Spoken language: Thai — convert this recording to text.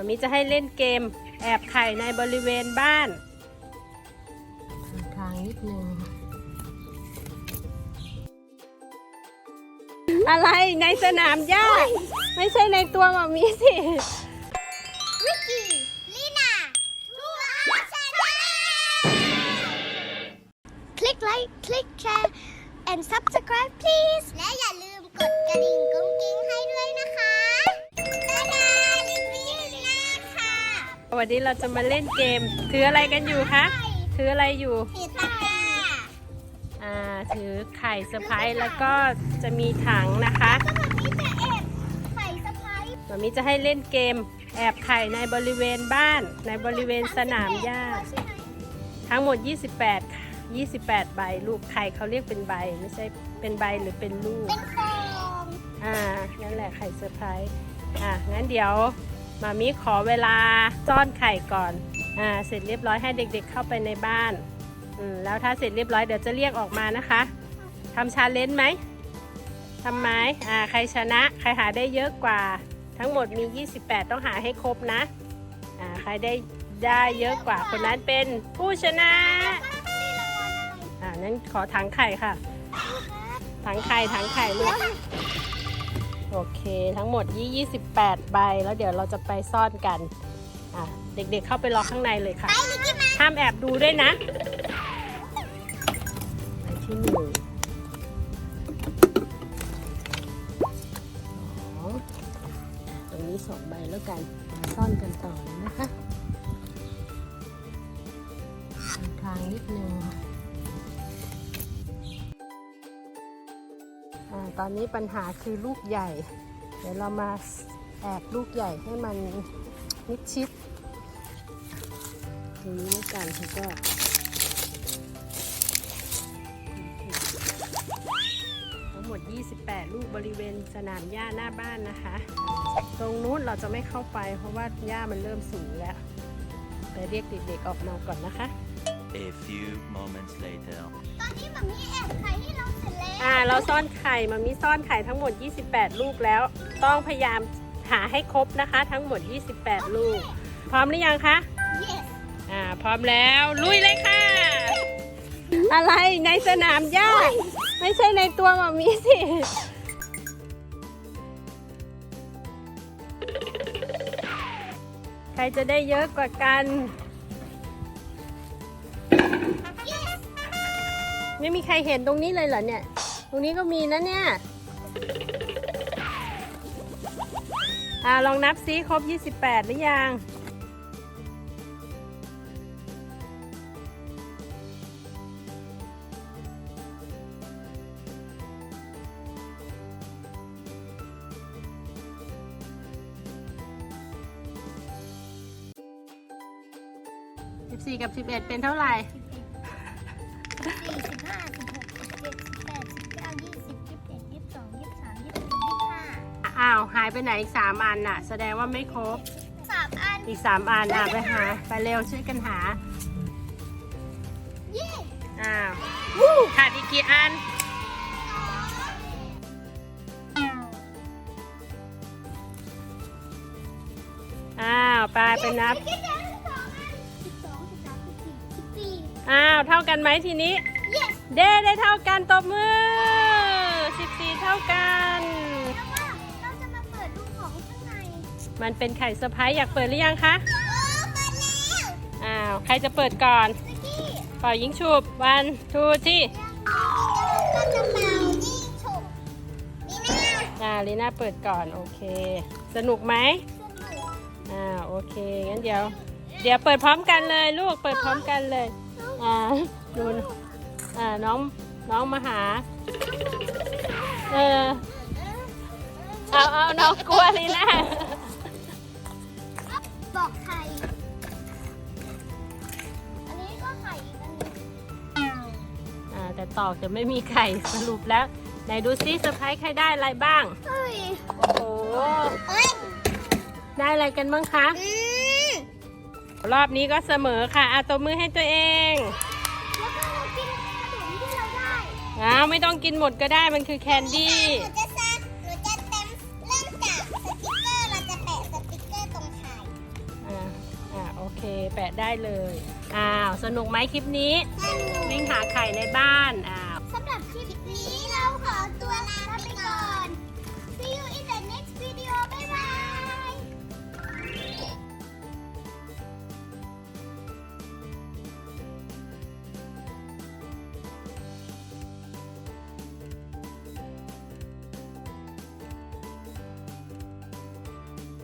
มามิจะให้เล่นเกมแอบไข่ในบริเวณบ้าน ทางนิดนึง อะไรในสนามหญ้า ไม่ใช่ในตัวมามิสิ วิกกี้ลีน่าทูอาชาแนลคลิกไลค์ คลิกแชร์ and subscribe please และอย่าลืมกดกระดิ่งกุ้งกิ้ง วันนี้เราจะมาเล่นเกม ถืออะไรกันอยู่คะ ถืออะไรอยู่สีตาอ่า ถือไข่เซอร์ไพรส์แล้วก็จะมีถังนะคะก็แบบนี้จะแอบใส่สะพายมามิจะให้เล่นเกมแอบไข่ในบริเวณบ้านในบริเวณสนามหญ้าใช่ไหมทั้งหมด 28ค่ะ28 ใบลูกไข่เขาเรียกเป็นใบ ไม่ใช่เป็นใบหรือเป็นลูก เป็นฟอง อ่า นั่นแหละไข่เซอร์ไพรส์ อะงั้นเดี๋ยว มามิขอเวลาซ่อนไข่ก่อน อ่า เสร็จเรียบร้อยให้เด็กๆเข้าไปในบ้าน อืม แล้วถ้าเสร็จเรียบร้อยเดี๋ยวจะเรียกออกมานะคะทำชาเลนจ์ไหมทำไหมอ่า ใครชนะ ใครหาได้เยอะกว่า ทั้งหมดมี 28 ต้องหาให้ครบนะ อ่า ใครได้ได้เยอะกว่าคนนั้นเป็นผู้ชนะ อ่า นั้นขอถังไข่ค่ะ ถังไข่ถังไข่ลูก โอเค ทั้งหมดยี่28 ใบ แล้วเดี๋ยวเราจะไปซ่อนกัน อะ เด็กๆเข้าไปรอข้างในเลยค่ะ ห้ามแอบดูด้วยนะใบที่หนึ่งสองตรงนี้สองใบแล้วกันมาซ่อนกันต่อเลยนะคะทางนิดนึง ตอนนี้ปัญหาคือลูกใหญ่ เดี๋ยวเรามาแอบลูกใหญ่ให้มันมิดชิดตรงนี้แล้วกันแล้วก็ทั้งหมด 28 ลูกบริเวณสนามหญ้าหน้าบ้านนะคะ ตรงนู้นเราจะไม่เข้าไปเพราะว่าหญ้ามันเริ่มสูงแล้ว ไปเรียกเด็กๆออกมาก่อนนะคะ A few moments later. ตอนนี้แบบนี้แอบไข่ให้เราเสร็จแล้วอ่า เราซ่อนไข่มามีซ่อนไข่ทั้งหมด 28 ลูกแล้ว ต้องพยายามหาให้ครบนะคะ ทั้งหมด 28 ลูก พร้อมหรือยังคะ yes อ่า พร้อมแล้ว ลุยเลยค่ะ อะไร ในสนามหญ้า ไม่ใช่ในตัวหมามีสิ ใครจะได้เยอะกว่ากัน ไม่มีใครเห็นตรงนี้เลยเหรอเนี่ย ตรงนี้ก็มีนะเนี่ยอ่าลองนับซิครบ 28 หรือยัง 14 กับ 11 เป็นเท่าไหร่ สี่สิบห้าสิบหกสิบเจ็ดสิบแปดสิบเก้ายี่สิบยี่สิบเอ็ดยี่สิบสองยี่สิบสามยี่สิบสี่ยี่สิบห้าอ้าวหายไปไหนอีก3อันน่ะ แสดงว่าไม่ครบ สามอัน อีก3อันอะไปหา ไปเร็วช่วยกันหา เย้อ้าวขาดอีกกี่อัน อ้าวไปไปนับสิบ อ้าว เท่ากันไหมทีนี้ yes เด้ได้เท่ากันตบมือ 14 เท่ากัน แล้วว่าเราจะมาเปิดดูของข้างในมันเป็นไข่เซอร์ไพรส์อยากเปิดหรือยังคะโอ้เปิดแล้วอ้าว ใครจะเปิดก่อน สกี้เป่ายิงฉุบวันทูที่ก็จะเป่ายิงฉุบนี่นะอ่าลีน่าเปิดก่อน โอเค สนุกไหมสนุก อ่าโอเค งั้นเดี๋ยว เดี๋ยวเปิดพร้อมกันเลย ลูกเปิดพร้อมกันเลย อ่าดูนอ่าน้องน้องมาหา เออเอาเอาน้องกลัวลีน่าบอกไข่ อันนี้ก็ไข่อีกอันหนึงอ่าแต่ตอกจะไม่มีไข่สรุปแล้ว ไหนดูซิเซอร์ไพรส์ใครได้อะไรบ้าง เฮ้ยโอ้โห เอ้ยได้อะไรกันบ้างคะ อืม รอบนี้ก็เสมอค่ะอาตัวมือให้ตัวเองแล้วก็เรากินขนมที่เราได้อ้าวไม่ต้องกินหมดก็ได้มันคือแคนดี้ หนูจะซักหนูจะเต็มเริ่มจากสติกเกอร์เราจะแปะสติกเกอร์ตรงไข่เค แปะได้เลย อ้าว สนุกไหมคลิปนี้ สนุก วิ่งหาไข่ในบ้านอ้า